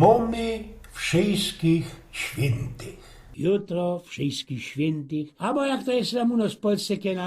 Mamy wszystkich świętych. Jutro wszystkich świętych, albo jak to jest tam u nas w Polsce, kiedy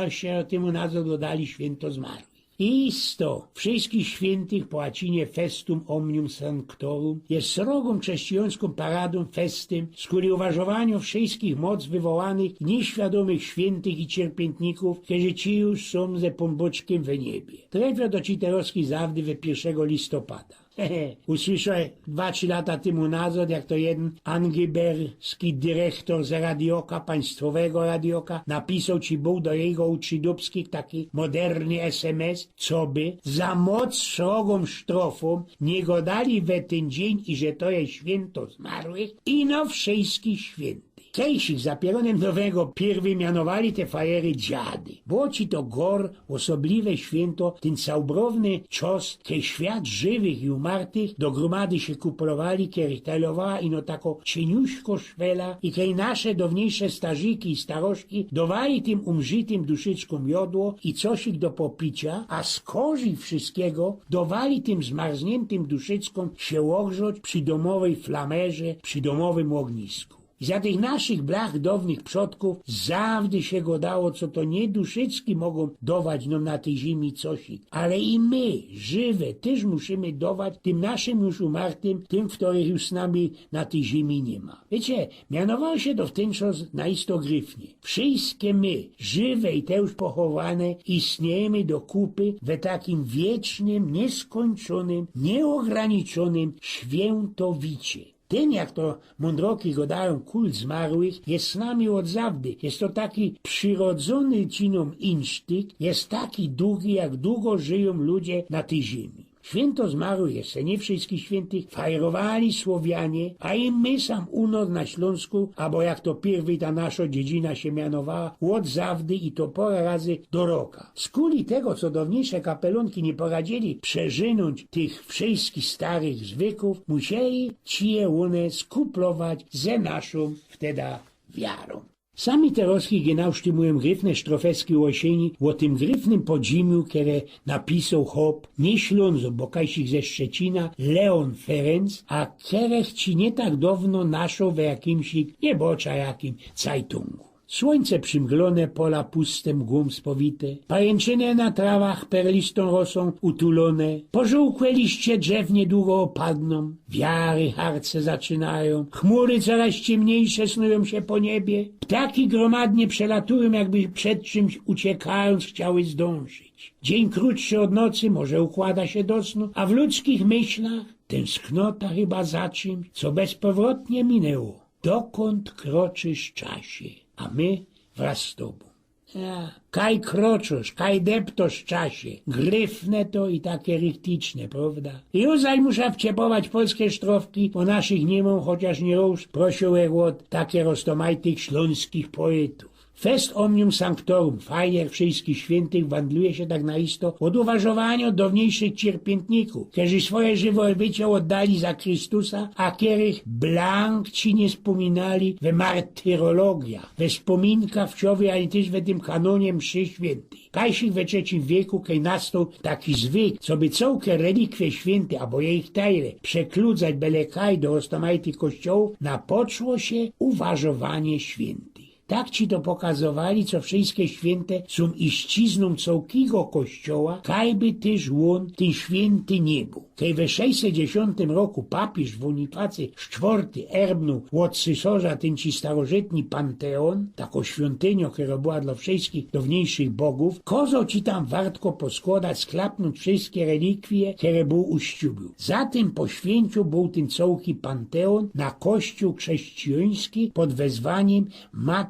temu nazwę dodali święto zmarłych. Isto, wszystkich świętych po łacinie festum omnium sanctorum jest srogą chrześcijańską paradą festem, z której uważowaniu wszystkich moc wywołanych nieświadomych świętych i cierpiętników, którzy ci już są ze pomboczkiem w niebie. Trafia do Citerowskiej zawdy we 1 listopada. Usłyszałem dwa, trzy lata temu nazad, jak to jeden angiberski dyrektor z radioka, państwowego radioka, napisał ci był do jego uczydubskich taki moderny SMS, co by za moc srogą sztrofą nie go dali we ten dzień i że to jest święto zmarłych i no wszystkich świętych. Kejsich za nowego pierwy mianowali te fajery dziady. Było ci to gor, osobliwe święto, ten całbrowny czos, kiedy świat żywych i umartych do gromady się kuprowali, kiedy tajlowała ino tako cieniuśko szwela i kiedy nasze dawniejsze starzyki i starożki dowali tym umżytym duszyczkom jodło i cosik do popicia, a z korzy wszystkiego dowali tym zmarzniętym duszyczkom się ogrzać przy domowej flamerze, przy domowym ognisku. Za tych naszych blach dawnych przodków zawdy się go dało, co to nie duszycki mogą dawać na tej ziemi cosik, ale i my, żywe, też musimy dawać tym naszym już umartym, tym, których już z nami na tej ziemi nie ma. Wiecie, mianowało się to w ten czas na istogryfnie. Wszystkie my, żywe i te już pochowane, istniejemy do kupy we takim wiecznym, nieskończonym, nieograniczonym świętowicie. Ten, jak to mądroki go dają kult zmarłych, jest z nami od zawdy. Jest to taki przyrodzony cinom insztynkt, jest taki długi, jak długo żyją ludzie na tej ziemi. Święto zmarłych jeszcze nie wszystkich świętych fajerowali Słowianie, a i my sam u na Śląsku, albo jak to pierwej ta nasza dziedzina się mianowała, od zawdy i to pora razy do roka. Z kuli tego, co dawniejsze kapelunki nie poradzili przeżynąć tych wszystkich starych zwykłów, musieli ci je one skuplować ze naszą wtedy wiarą. Sami teroski genau sztymują gryfne sztrofeski łosieni o tym gryfnym podziemiu, które napisał hop nie Ślązo, bo kajsik ze Szczecina, Leon Ferenc, a kerech ci nie tak dawno naszą w jakimś, nie bocza jakim, Zeitungu. Słońce przymglone, pola puste, mgłą spowite, pajęczyny na trawach perlistą rosą utulone, pożółkłe liście drzew niedługo opadną, wiary harce zaczynają, chmury coraz ciemniejsze snują się po niebie, ptaki gromadnie przelatują, jakby przed czymś uciekając chciały zdążyć. Dzień krótszy od nocy może układa się do snu, a w ludzkich myślach tęsknota chyba za czymś, co bezpowrotnie minęło. Dokąd kroczysz czasie? A my wraz z tobą. Kaj kroczysz, kaj deptosz czasie. Gryfne to i takie ryktyczne, prawda? I uzaj muszę wciepować polskie sztrofki, bo naszych nie mam, chociaż nie już prosił od takie roztomajtych śląskich poetów. Fest omnium sanctorum, fajer wszystkich świętych, wandluje się tak naisto od uważowania dawniejszych cierpiętników, którzy swoje żywe bycie oddali za Chrystusa, a których blank ci nie wspominali we martyrologiach, we wspominkach wciowie, ani też we tym kanonie mszy świętej. Kajsik we trzecim wieku, kiedy nastał taki zwyk, co by całkie relikwie święte, albo je ich tajle, przekludzać byle kaj do ostamajtych kościołów, napoczło się uważowanie świętych. Tak ci to pokazowali, co wszystkie święte są iścizną całkiego kościoła, kajby też łon ten święty nie był. Kiedy we 610 roku papież Bonifacy IV erbnął od cesarza ten ci starożytni panteon, taką świątynią, która była dla wszystkich dawniejszych bogów, kozał ci tam wartko poskładać, sklapnąć wszystkie relikwie, które był uściubił. Zatem po święciu był ten całki panteon na kościół chrześcijański pod wezwaniem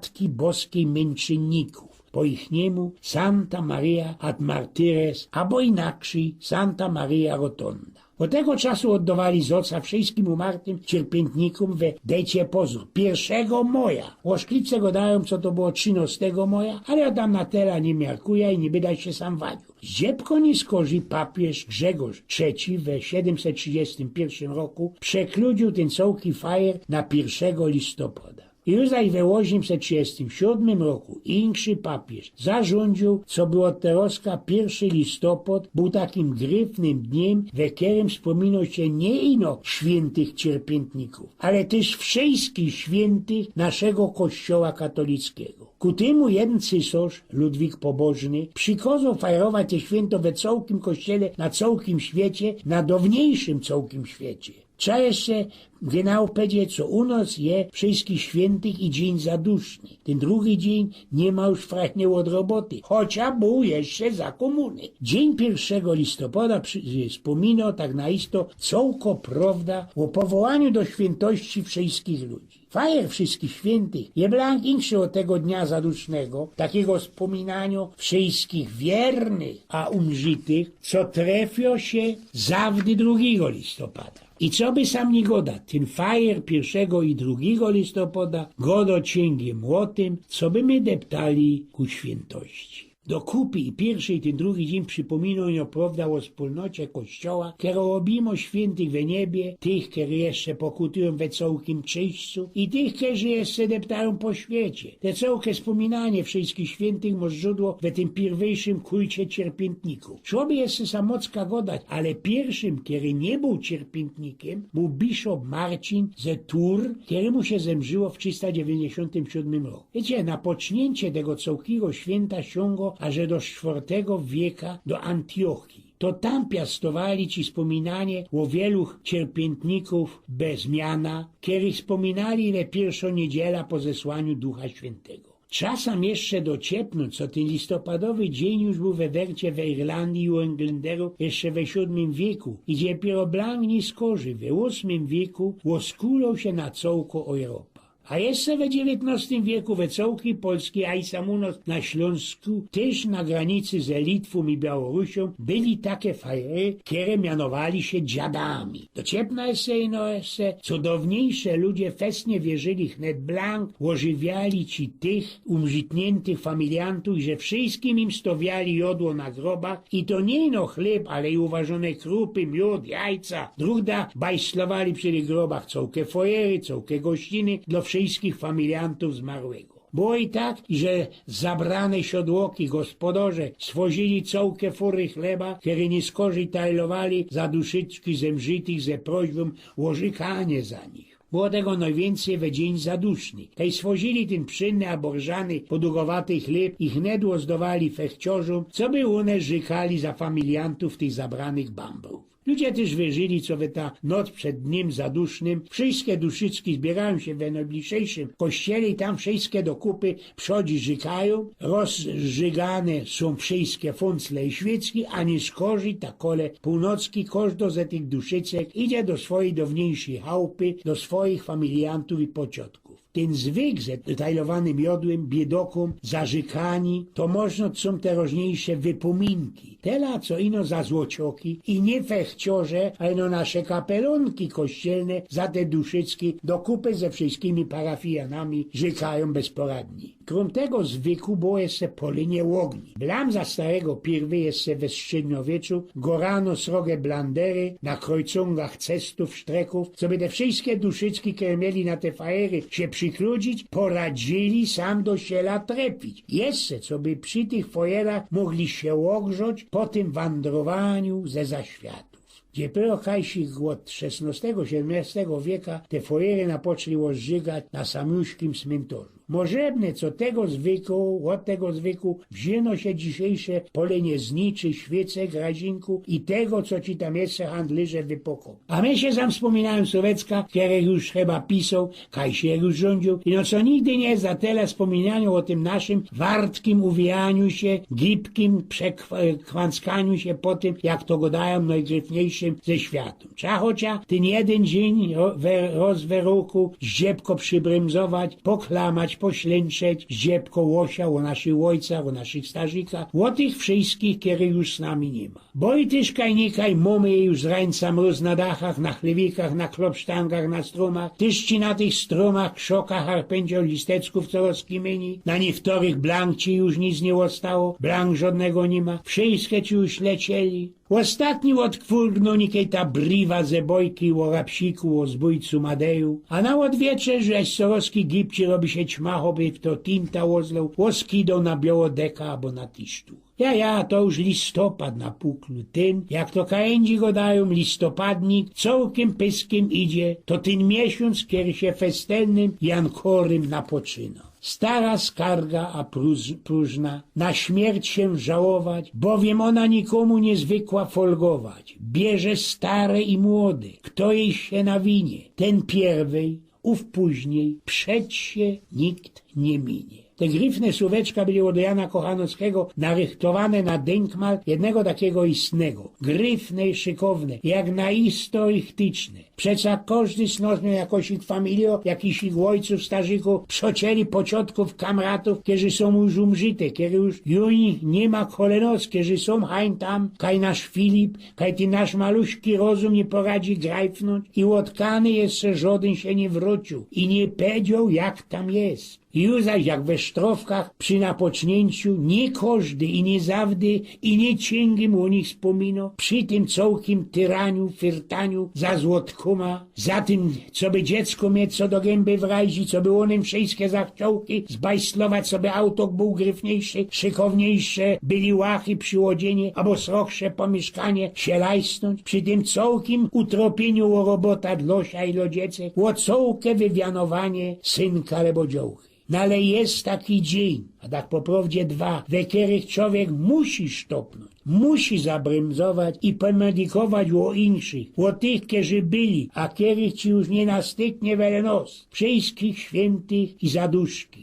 Matki Boskiej Męczenników. Po ich niemu Santa Maria ad Martyres, albo inaczej Santa Maria Rotonda. Od tego czasu oddawali z oca wszystkim umartym cierpiętnikom we decie pozór. Pierwszego moja. Łoszklice go dają, co to było 13 moja, ale ja tam na tela nie miarkuje i nie bydaj się sam wadził. Ziepko nie skorzy papież Grzegorz III we 731 roku przekludził ten całki fajer na 1 listopada. Już zaś we 837 roku inszy papież zarządził, co było teroska 1 listopad, był takim gryfnym dniem, we którym wspominał się nie ino świętych cierpiętników, ale też wszystkich świętych naszego kościoła katolickiego. Ku temu jeden cysarz, Ludwik Pobożny, przykazał fajerować te święto we całym kościele na całym świecie, na dawniejszym całym świecie. Trzeba jeszcze powiedzieć, co u nas je wszystkich świętych i dzień zaduszny. Ten drugi dzień nie ma już frachnie od roboty, chociaż był jeszcze za komuny. Dzień 1 listopada wspominał tak naisto całko prawda o powołaniu do świętości wszystkich ludzi. Fajer wszystkich świętych je blank inszy od tego dnia zadusznego, takiego wspominania wszystkich wiernych, a umrzytych, co trefio się zawdy 2 listopada. I co by sam nie goda, ten fajer 1 i 2 listopada, godo cięgiem młotym, co by my deptali ku świętości. Do i pierwszy i ten drugi dzień przypominają prawda o wspólnocie Kościoła, które robimy świętych we niebie, tych, które jeszcze pokutują we całkiem czyśćcu i tych, którzy jeszcze deptają po świecie. Te całkie wspominanie wszystkich świętych może źródło we tym pierwszym kulcie cierpiętników. Szłoby jeszcze samocka godać, ale pierwszym, który nie był cierpiętnikiem, był bishop Marcin ze Tours, któremu się zemrzyło w 397 roku. Wiecie, na pocznięcie tego całkiego święta siągo aż do czwartego wieka do Antiochii. To tam piastowali ci wspominanie o wielu cierpiętników bez miana, których wspominali ile pierwszą niedziela po zesłaniu Ducha Świętego. Czasem jeszcze dociepnąć, co ten listopadowy dzień już był we wercie w Irlandii i u Englanderów jeszcze we VII wieku i dopiero blank niskorzy we VIII wieku łoskulał się na całko Europa. A jeszcze we XIX wieku we całki Polski, a i samunos na Śląsku, też na granicy z Litwą i Białorusią, byli takie fajery, które mianowali się dziadami. Dociepna jeszcze ino jeszcze, cudowniejsze ludzie festnie wierzyli chnet blank, ożywiali ci tych umrzytniętych familiantów, że wszystkim im stowiali jodło na grobach i to nie ino chleb, ale i uważone krupy, miód, jajca. Druhda bajslowali przy tych grobach całkie fojery, całkie gościny dla wszystkich familiantów zmarłego. Było i tak, że zabrane siodłoki gospodarze swozili całkie fury chleba, które nie skorzystajlowali za duszyczki zemrzytych ze prośbą łożykanie za nich. Było tego najwięcej we dzień zaduszny. Tej swozili ten przynny, aborżany, podugowaty chleb i hnedło zdawali fechciorzom, co by one żykali za familiantów tych zabranych bambów. Ludzie też wierzyli, co we ta noc przed dniem zadusznym wszystkie duszyczki zbierają się we najbliższym kościele i tam wszystkie do kupy przodzi żykają. Rozżygane są wszystkie funcle i świecki, a nie skorzy ta kole północki każdo ze tych duszyczek idzie do swojej dawniejszej chałupy, do swoich familiantów i pociotków. Ten zwyk ze tajlowanym jodłem, biedokom, zażykani, to można są te różniejsze wypominki. Tela, co ino za złocioki i nie fechciorze, ale no nasze kapelonki kościelne za te duszycki do kupy ze wszystkimi parafianami żykają bezporadni. Krom tego zwyku było jeszcze polinie łogni. Blam za starego pierwy jeszcze we średniowieczu gorano srogie blandery na krojcungach cestów, sztreków, co by te wszystkie duszycki, które mieli na te fajery się przykludzić, poradzili sam do siela trepić. Jeszcze, co by przy tych fojerach mogli się ogrzać po tym wandrowaniu ze zaświatów. Dopiero kajsik od XVI-XVII wieka te fojery napoczęli rozżygać na samiuszkim cmentarzu. Możebne, co tego zwyku, od tego zwyku wzięło się dzisiejsze polenie zniczy, świece, grazinku i tego, co ci tam jeszcze handlerze wypokał. A my się sam wspominałem Sowiecka, który już chyba pisał, kaj się już rządził, i no co nigdy nie za tyle wspominaniu o tym naszym wartkim uwijaniu się, gibkim przekwanskaniu się po tym, jak to godają najgryfniejszym ze światu. Trzeba chociaż ten jeden dzień roz we roku zdziebko przybrymzować, poklamać, poślęczeć, zdziebko łosia o naszych ojcach, o naszych starzykach, o tych wszystkich, które już z nami nie ma. Bo i też kajnikaj mamy już z rańca mróz na dachach, na chlewikach, na klopsztangach, na stromach, też ci na tych stromach, krzokach, harpędzią, listecków co rozkimieni, na niektórych blank ci już nic nie ostało, blank żadnego nie ma, wszystkie ci już lecieli, Ostatni odkwórno nikiej ta briwa ze bojki o rapsiku, o zbójcu Madeju, a na odwiecze, że sorowski gipci robi się ćmachoby w to tinta łozlą, łoskidą na białodeka albo na tisztu. Ja, ja, to już listopad na puklu. Ten, jak to kaędzi go dają, listopadnik, całkiem pyskiem idzie, to ten miesiąc, kiedy się festelnym Jankorym napoczyna. Stara skarga, a próż, próżna, na śmierć się żałować, bowiem ona nikomu nie zwykła folgować. Bierze stare i młode, kto jej się nawinie, ten pierwej, ów później, przed się nikt nie minie. Te gryfne słóweczka były od Jana Kochanowskiego narychtowane na denkmal jednego takiego istnego. Gryfne i szykowne, jak naisto ichtyczne. Przeca każdy z nas miał jakoś ich familio, jakiś ich ojców, starzyków, przocieli pociotków, kamratów, którzy są już umrzyte, kiedy już juni nie ma kolenos, którzy są hań tam, kaj nasz Filip, kaj ty nasz maluśki rozum nie poradzi grajfnąć i łotkany jeszcze żaden się nie wrócił i nie powiedział jak tam jest. Już zaś jak we sztrofkach przy napocznięciu nie każdy i nie zawdy i nie cięgiem o nich wspomino, przy tym całkiem tyraniu, firtaniu za złotkoma, za tym, co by dziecko mieć co do gęby wrazi, co by onym wszystkie zachciołki zbajslować sobie autok był gryfniejszy, szykowniejsze, byli łachy przyłodzienie, albo srochsze pomieszkanie się lajsnąć, przy tym całkiem utropieniu o robota dlosia i lodziece, o całke wywianowanie synka albo dziołchy. No ale jest taki dzień, a tak po prawdzie dwa, we których człowiek musi sztopnąć, musi zabremzować i pomedykować o inszych, o tych, którzy byli, a których ci już nie nastyknie wiele nos, wszystkich świętych i zaduszki.